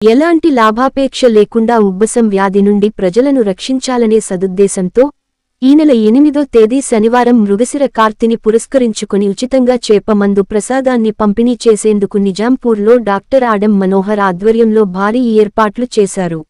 ఎలాంటి లాభాపేక్ష లేకుండా ఉబ్బసం వ్యాధి నుండి ప్రజలను రక్షించాలనే సదుద్దేశంతో ఈ నెల ఎనిమిదో తేదీ శనివారం మృగశిర కార్తిని పురస్కరించుకుని ఉచితంగా చేపమందు ప్రసాదాన్ని పంపిణీ చేసేందుకు నిజాంపూర్లో డాక్టర్ ఆడం మనోహర్ ఆధ్వర్యంలో భారీ ఏర్పాట్లు చేశారు.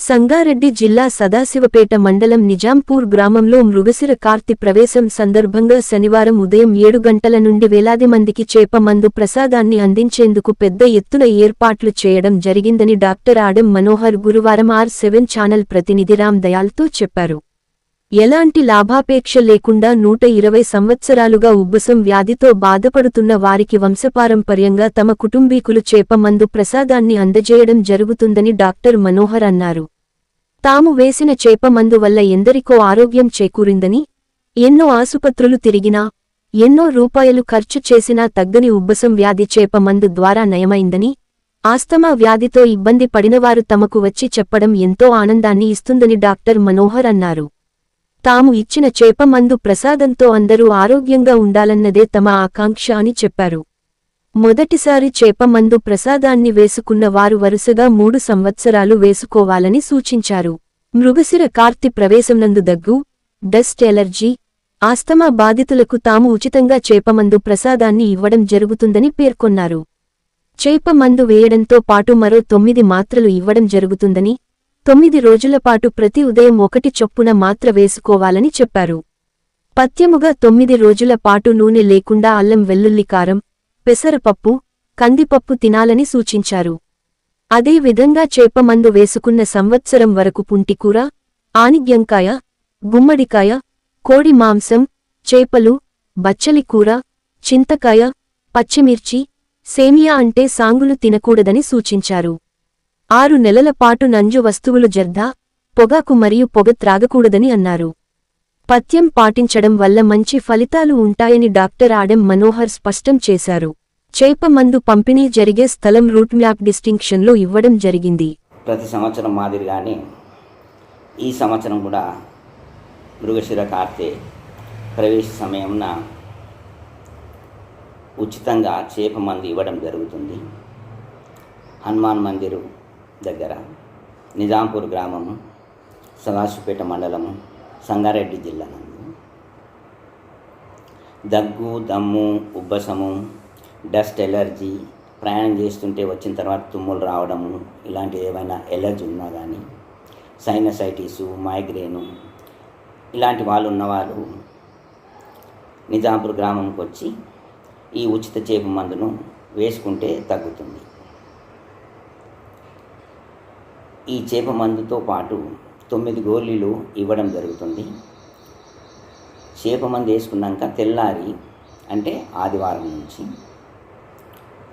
సంగారెడ్డి జిల్లా సదాశివపేట మండలం నిజాంపూర్ గ్రామంలో మృగశిర కార్తి ప్రవేశం సందర్భంగా శనివారం ఉదయం ఏడు గంటల నుండి వేలాది మందికి చేప మందు ప్రసాదాన్ని అందించేందుకు పెద్ద ఎత్తున ఏర్పాట్లు చేయడం జరిగిందని డాక్టర్ ఆడం మనోహర్ గురువారం ఆర్ సెవెన్ ఛానల్ ప్రతినిధి రామ్ దయాల్తో చెప్పారు. ఎలాంటి లాభాపేక్ష లేకుండా నూట ఇరవై సంవత్సరాలుగా ఉబ్బసం వ్యాధితో బాధపడుతున్న వారికి వంశపారంపర్యంగా తమ కుటుంబీకులు చేపమందు ప్రసాదాన్ని అందజేయడం జరుగుతుందని డాక్టర్ మనోహర్ అన్నారు. తాము వేసిన చేపమందు వల్ల ఎందరికో ఆరోగ్యం చేకూరిందని ఎన్నో ఆసుపత్రులు తిరిగినా ఎన్నో రూపాయలు ఖర్చు చేసినా తగ్గని ఉబ్బసం వ్యాధి చేపమందు ద్వారా నయమైందని ఆస్తమా వ్యాధితో ఇబ్బంది పడినవారు తమకు వచ్చి చెప్పడం ఎంతో ఆనందాన్ని ఇస్తుందని డాక్టర్ మనోహర్ అన్నారు. తాము ఇచ్చిన చేపమందు ప్రసాదంతో అందరూ ఆరోగ్యంగా ఉండాలన్నదే తమ ఆకాంక్ష అని చెప్పారు. మొదటిసారి చేపమందు ప్రసాదాన్ని వేసుకున్న వారు వరుసగా మూడు సంవత్సరాలు వేసుకోవాలని సూచించారు. మృగశిర కార్తి ప్రవేశంనందు దగ్గు డస్ట్ ఎలర్జీ ఆస్తమా బాధితులకు తాము ఉచితంగా చేపమందు ప్రసాదాన్ని ఇవ్వడం జరుగుతుందని పేర్కొన్నారు. చేపమందు వేయడంతో పాటు మరో తొమ్మిది మాత్రలు ఇవ్వడం జరుగుతుందని తొమ్మిది రోజులపాటు ప్రతి ఉదయం ఒకటి చొప్పున మాత్ర వేసుకోవాలని చెప్పారు. పత్యముగా తొమ్మిది రోజుల పాటు నూనె లేకుండా అల్లం వెల్లుల్లి కారం పెసరపప్పు కందిపప్పు తినాలని సూచించారు. అదే విధంగా చేపమందు వేసుకున్న సంవత్సరం వరకు పుంటికూర ఆనిగ్యంకాయ గుమ్మడికాయ కోడి మాంసం చేపలు బచ్చలి కూర చింతకాయ పచ్చిమిర్చి సేమియా అంటే సాంగులు తినకూడదని సూచించారు. ఆరు నెలల పాటు నంజు వస్తువులు జర్దా పొగాకు మరియు పొగ త్రాగకూడదని అన్నారు. పథ్యం పాటించడం వల్ల మంచి ఫలితాలు ఉంటాయని డాక్టర్ ఆడెం మనోహర్ స్పష్టం చేశారు. చేపమందు పంపిణీ జరిగే స్థలం రూట్ మ్యాప్ డిస్టింక్షన్లో ఇవ్వడం జరిగింది. ప్రతి సంవత్సరం మాదిరిగానే ఈ సంవత్సరం కూడా మృగశిర కార్తె ప్రవేశ సమయంన ఉచితంగా చేప మందు ఇవ్వడం జరుగుతుంది. హనుమాన్ మందిరు దగ్గర నిజాంపూర్ గ్రామము సదాశివపేట మండలము సంగారెడ్డి జిల్లా నందు. దగ్గు దమ్ము ఉబ్బసము డస్ట్ ఎలర్జీ ప్రయాణం చేస్తుంటే వచ్చిన తర్వాత తుమ్ములు రావడము ఇలాంటి ఏమైనా ఎలర్జీ ఉన్నా కానీ సైనసైటిసు మైగ్రేను ఇలాంటి వాళ్ళు ఉన్నవారు నిజాంపూర్ గ్రామంకి వచ్చి ఈ ఉచిత చేప మందును వేసుకుంటే తగ్గుతుంది. ఈ చేప మందుతో పాటు తొమ్మిది గోళీలు ఇవ్వడం జరుగుతుంది. చేప మందు వేసుకున్నాక తెల్లారి అంటే ఆదివారం నుంచి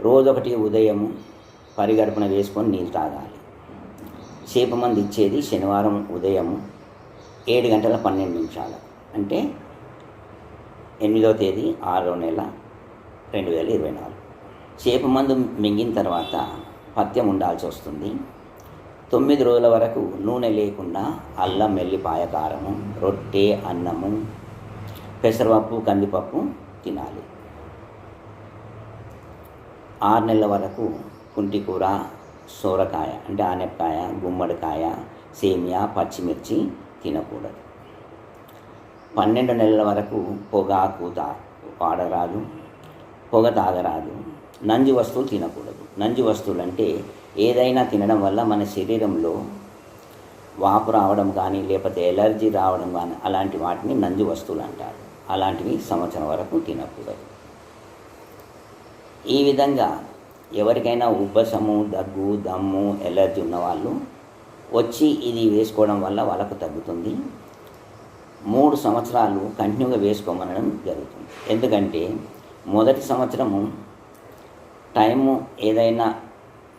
రోజొకటి ఉదయం పరిగడుపున వేసుకొని నీళ్ళు తాగాలి. చేప మంది ఇచ్చేది శనివారం ఉదయం ఏడు గంటల పన్నెండు నిమిషాలు అంటే ఎనిమిదవ తేదీ ఆరో నెల రెండు వేల ఇరవై నాలుగు. చేప మందు మింగిన తర్వాత పథ్యం ఉండాల్సి వస్తుంది. తొమ్మిది రోజుల వరకు నూనె లేకుండా అల్లం వెల్లిపాయ కారము రొట్టె అన్నము పెసరపప్పు కందిపప్పు తినాలి. ఆరు నెలల వరకు కుంటికూర సోరకాయ అంటే ఆనపకాయ గుమ్మడికాయ సేమియా పచ్చిమిర్చి తినకూడదు. పన్నెండు నెలల వరకు పొగాకు తా వాడరాదు పొగ తాగరాదు. నంజు వస్తువులు తినకూడదు. నంజు వస్తువులు అంటే ఏదైనా తినడం వల్ల మన శరీరంలో వాపు రావడం కానీ లేకపోతే ఎలర్జీ రావడం కానీ అలాంటి వాటిని నంజు వస్తువులు అంటారు. అలాంటివి సంవత్సరం వరకు తినకూడదు. ఈ విధంగా ఎవరికైనా ఉబ్బసము దగ్గు దమ్ము ఎలర్జీ ఉన్నవాళ్ళు వచ్చి ఇది వేసుకోవడం వల్ల వాళ్ళకు తగ్గుతుంది. మూడు సంవత్సరాలు కంటిన్యూగా వేసుకోమనడం జరుగుతుంది. ఎందుకంటే మొదటి సంవత్సరము టైము ఏదైనా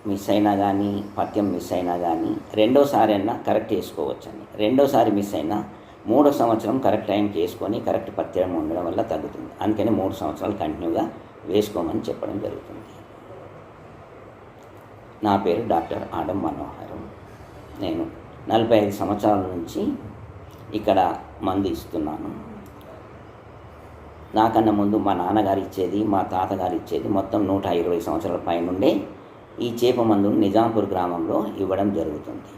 మిస్ అయినా కానీ పద్యం మిస్ అయినా కానీ రెండోసారి అయినా కరెక్ట్ చేసుకోవచ్చని. రెండోసారి మిస్ అయినా మూడో సంవత్సరం కరెక్ట్ టైంకి వేసుకొని కరెక్ట్ పత్యం ఉండడం వల్ల తగ్గుతుంది. అందుకని మూడు సంవత్సరాలు కంటిన్యూగా వేసుకోమని చెప్పడం జరుగుతుంది. నా పేరు డాక్టర్ ఆడం మనోహరం. నేను నలభై ఐదు సంవత్సరాల నుంచి ఇక్కడ మందు ఇస్తున్నాను. నాకన్నా ముందు మా నాన్నగారు ఇచ్చేది మా తాతగారు ఇచ్చేది మొత్తం నూట ఇరవై సంవత్సరాల పైనుండే ఈ చేప మందును నిజాంపూర్ గ్రామంలో ఇవ్వడం జరుగుతుంది.